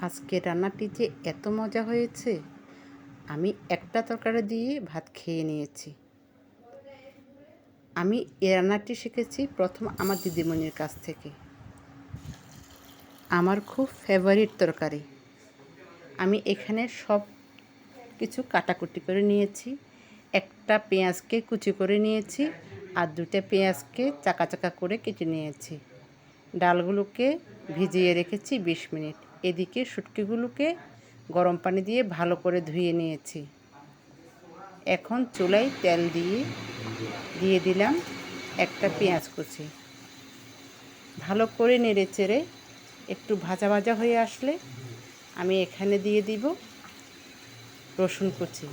আজকে রান্নাটি যে এত মজা হয়েছে, আমি একটা তরকারি দিয়ে ভাত খেয়ে নিয়েছি। আমি এই রান্নাটি শিখেছি প্রথম আমার দিদিমণির কাছ থেকে। আমার খুব ফেভারিট তরকারি। আমি এখানে সব কিছু কাটাকুটি করে নিয়েছি। একটা পেঁয়াজকে কুচি করে নিয়েছি আর দুটা পেঁয়াজকে চাকা চাকা করে কেটে নিয়েছি। ডালগুলোকে ভিজিয়ে রেখেছি বিশ মিনিট। এদিকে শুটকিগুলোকে গরম পানি দিয়ে ভালো করে ধুয়ে নিয়েছি। এখন চুলায় তেল দিয়ে দিয়ে দিলাম একটা পেঁয়াজ কুচি। ভালো করে নেড়ে চেড়ে একটু ভাজা ভাজা হয়ে আসলে আমি এখানে দিয়ে দিব রসুন কুচি।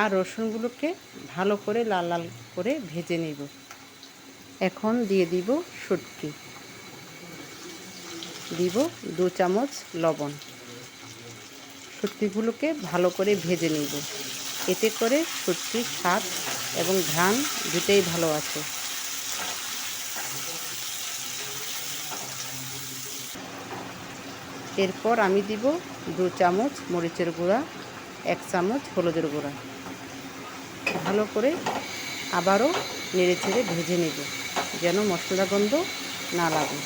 আর রসুনগুলোকে ভালো করে লাল লাল করে ভেজে নিব। এখন দিয়ে দিব শুটকি। দিব দু চামচ লবণ। শুটকিগুলোকে ভালো করে ভেজে নিব। এতে করে শুটকির স্বাদ এবং ঘ্রাণ দুটোই ভালো আছে। এরপর আমি দিব দু চামচ মরিচের গুঁড়া, এক চামচ হলুদের গুঁড়া। ভালো করে আবারও নেড়ে ছেড়ে ভেজে নেব। যেন মশলা গন্ধ না লাগে।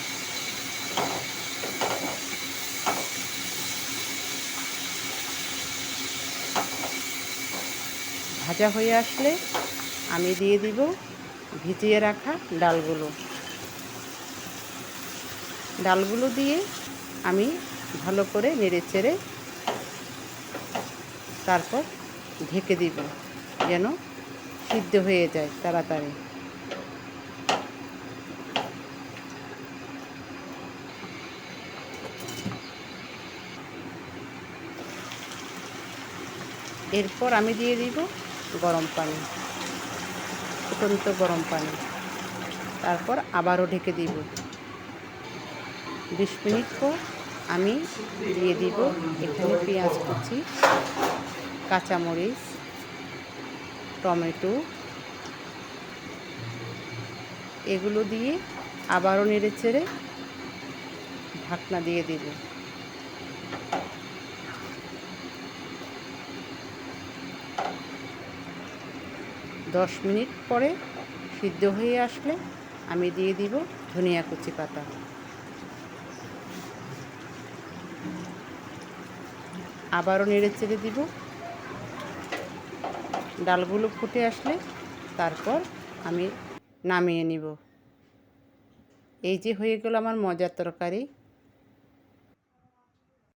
ভাজা হয়ে আসলে আমি দিয়ে দিব ভিজিয়ে রাখা ডালগুলো। ডালগুলো দিয়ে আমি ভালো করে নেড়ে চেড়ে তারপর ঢেকে দিব যেন সিদ্ধ হয়ে যায় তাড়াতাড়ি। এরপর আমি দিয়ে দিব গরম পানি ফুটন্ত গরম পানি। তারপর আবারও ঢেকে দিব। বিশ মিনিট পর আমি দিয়ে দিব এখানে পেঁয়াজ কুচি, কাঁচামরিচ, টমেটো। এগুলো দিয়ে আবারও নেড়ে চেড়ে ঢাকনা দিয়ে দিব। দশ মিনিট পরে সিদ্ধ হয়ে আসলে আমি দিয়ে দিব ধনিয়া কুচি পাতা। আবারও নেড়ে চেড়ে দিব। ডালগুলো ফুটে আসলে তারপর আমি নামিয়ে নিব। এই যে হয়ে গেল আমার মজার তরকারি।